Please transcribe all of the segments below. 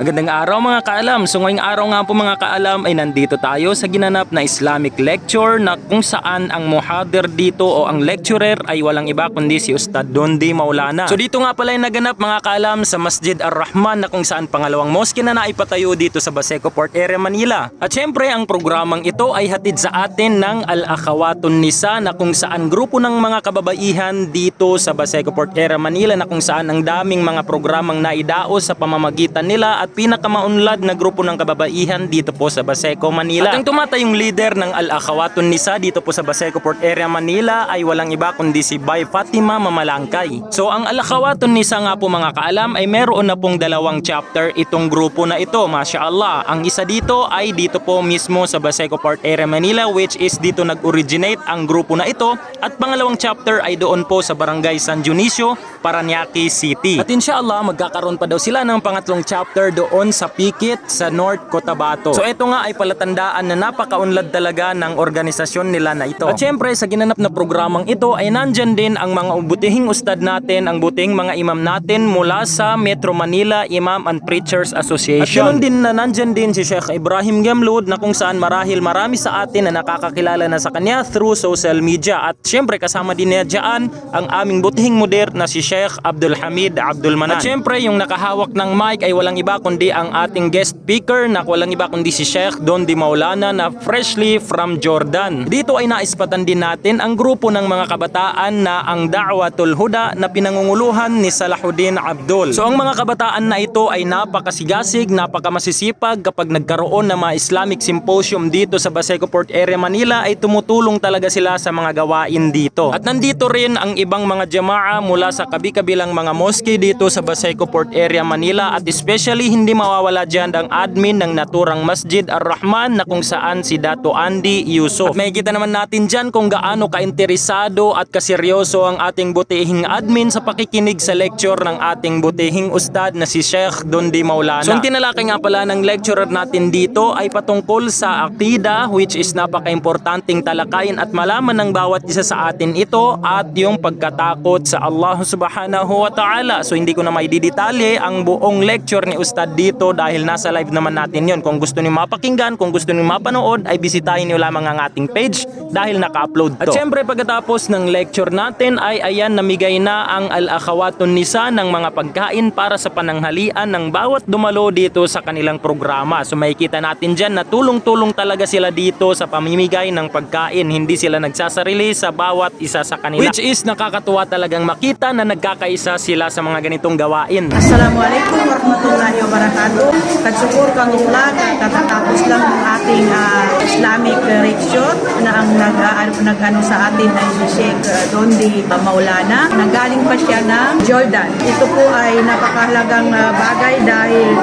Magandang araw mga kaalam. So ngayong araw nga po mga kaalam ay nandito tayo sa ginanap na Islamic lecture na kung saan ang muhadir dito o ang lecturer ay walang iba kundi si Ustad Dondi Maulana. So dito nga pala ay naganap mga kaalam sa Masjid Ar-Rahman na kung saan pangalawang mosque na naipatayo dito sa Baseco Port Area Manila. At syempre ang programang ito ay hatid sa atin ng Al-Akhawatun Nisa na kung saan grupo ng mga kababaihan dito sa Baseco Port Area Manila na kung saan ang daming mga programang naidaos sa pamamagitan nila at pinakamaunlad na grupo ng kababaihan dito po sa Baseco, Manila. At ang tumatayong leader ng Al-Akhawatun Nisa dito po sa Baseco Port Area, Manila ay walang iba kundi si Bay Fatima Mamalangkay. So ang Al-Akhawatun Nisa nga po mga kaalam ay meron na pong dalawang chapter itong grupo na ito, Masya Allah. Ang isa dito ay dito po mismo sa Baseco Port Area, Manila which is dito nag-originate ang grupo na ito at pangalawang chapter ay doon po sa Barangay San Dionisio, Paranaque City. At inshallah magkakaroon pa daw sila ng pangatlong chapter doon sa Pikit sa North Cotabato. So ito nga ay palatandaan na napakaunlad talaga ng organisasyon nila na ito. At syempre sa ginanap na programang ito ay nandyan din ang mga butihing ustad natin, ang butihing mga imam natin mula sa Metro Manila Imam and Preachers Association. At din na nandyan din si Sheikh Ibrahim Gamlud na kung saan marahil marami sa atin na nakakakilala na sa kanya through social media. At syempre kasama din niya dyan ang aming butihing moder na si Sheikh Abdul Hamid Abdul Manan. At syempre yung nakahawak ng mic ay walang iba kundi ang ating guest speaker na walang iba kundi si Sheikh Don Di Maulana na freshly from Jordan. Dito ay naispatan din natin ang grupo ng mga kabataan na ang Da'watul Huda na pinangunguluhan ni Salahuddin Abdul. So ang mga kabataan na ito ay napakasigasig, napakamasisipag kapag nagkaroon ng mga Islamic Symposium dito sa Baseco Port Area Manila ay tumutulong talaga sila sa mga gawain dito. At nandito rin ang ibang mga jamaa mula sa kabi-kabilang mga mosque dito sa Baseco Port Area Manila at especially hindi mawawala dyan ang admin ng naturang Masjid Ar-Rahman na kung saan si Dato Andy Yusuf. At makikita naman natin dyan kung gaano kainteresado at kaseryoso ang ating butihing admin sa pakikinig sa lecture ng ating butihing ustad na si Sheikh Dondi Maulana. So ang tinalakay nga pala ng lecturer natin dito ay patungkol sa akida which is napaka-importanting talakayin at malaman ng bawat isa sa atin ito at yung pagkatakot sa Allah subhanahu wa ta'ala. So hindi ko na may didetalye ang buong lecture ni Ustad dito dahil nasa live naman natin yon. Kung gusto niyo mapakinggan, kung gusto niyo mapanood ay bisitahin niyo lamang ang ating page dahil naka-upload to. At syempre pagkatapos ng lecture natin ay ayan namigay na ang Al-Akhawatun Nisa ng mga pagkain para sa pananghalian ng bawat dumalo dito sa kanilang programa. So makikita natin dyan na tulong-tulong talaga sila dito sa pamimigay ng pagkain. Hindi sila nagsasarili sa bawat isa sa kanila. Which is nakakatuwa talagang makita na nagkakaisa sila sa mga ganitong gawain. Assalamualaikum warahmatullahi wabarakatuh. Nagsukur kang ulan at katatapos lang ng ating ah, Islamic lecture na ang nag, ah, nag-ano sa atin ay si Sheikh Dondi Maulana. Nagaling pa siya ng Jordan. Ito po ay napakahalagang ah, bagay dahil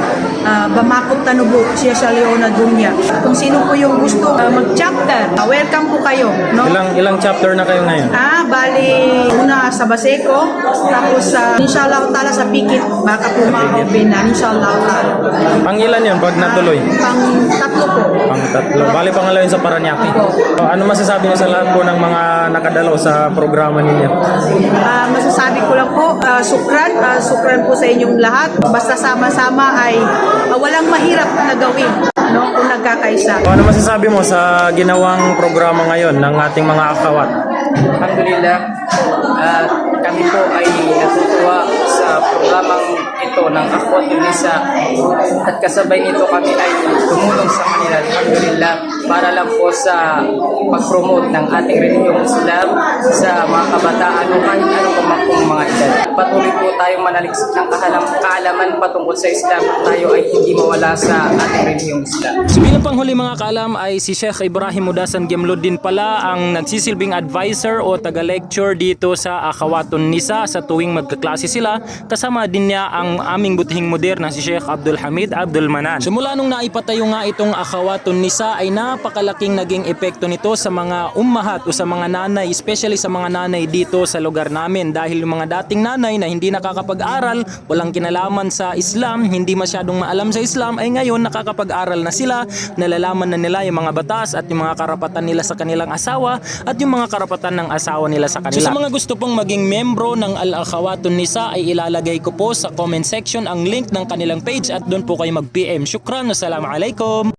uh, Bamakot Tanubo siya sa Leona Dunya. Kung sino po yung gusto ah, mag-chapter, ah, welcome po kayo. No? Ilang ilang chapter na kayo ngayon? Ah, bali, una sa Baseco, tapos sa inshallah ta'ala sa Pikit, baka po ma-open na, inshallah ta'ala. Pang ilan yun pag natuloy? Pang tatlo po. Pang tatlo. Bali pangalawa yun sa Paranaque. O, ano masasabi niyo sa lahat po ng mga nakadalaw sa programa ninyo? Ah, masasabi ko lang po, ah, sukran, ah, sukran po sa inyong lahat. Basta sama-sama ay ah, walang mahirap na gawin, no, kung nagkakaisa. O, ano masasabi mo sa ginawang programa ngayon ng ating mga akawat? Alhamdulillah, at kami po ay natutuwa sa programang ito ng Akwat Unisa at kasabay nito kami ay tumulong sa kanila. Alhamdulillah, para lang po sa pag-promote ng ating relihiyong Islam sa mga kabataan o kahit ano pong mga edad. Patuloy po tayong manaliksik ng kahalam, kaalaman patungkol sa Islam at tayo ay hindi mawala sa ating relihiyong Islam. So bilang panghuli mga kaalam ay si Sheikh Ibrahim Mudasan Gemlud din pala ang nagsisilbing advisor o taga-lecture dito sa Akhawaton Nisa sa tuwing magkaklase sila. Kasama din niya ang aming butihing moder na si Sheikh Abdul Hamid Abdul Manan. So mula nung naipatayo nga itong Akhawaton Nisa ay napakalaking naging epekto nito sa mga ummahat o sa mga nanay, especially sa mga nanay dito sa lugar namin dahil yung mga dating nanay na hindi nakakapag-aral, walang kinalaman sa Islam, hindi masyadong maalam sa Islam ay ngayon nakakapag-aral na sila, nalalaman na nila yung mga batas at yung mga karapatan nila sa kanilang asawa at yung mga karapatan ng asawa nila sa kanila. So sa mga gusto pong maging membro ng Al-Akhawatun Nisa ay ilalagay ko po sa comment section ang link ng kanilang page at doon po kayo mag-PM. Shukran, wassalamu alaikum!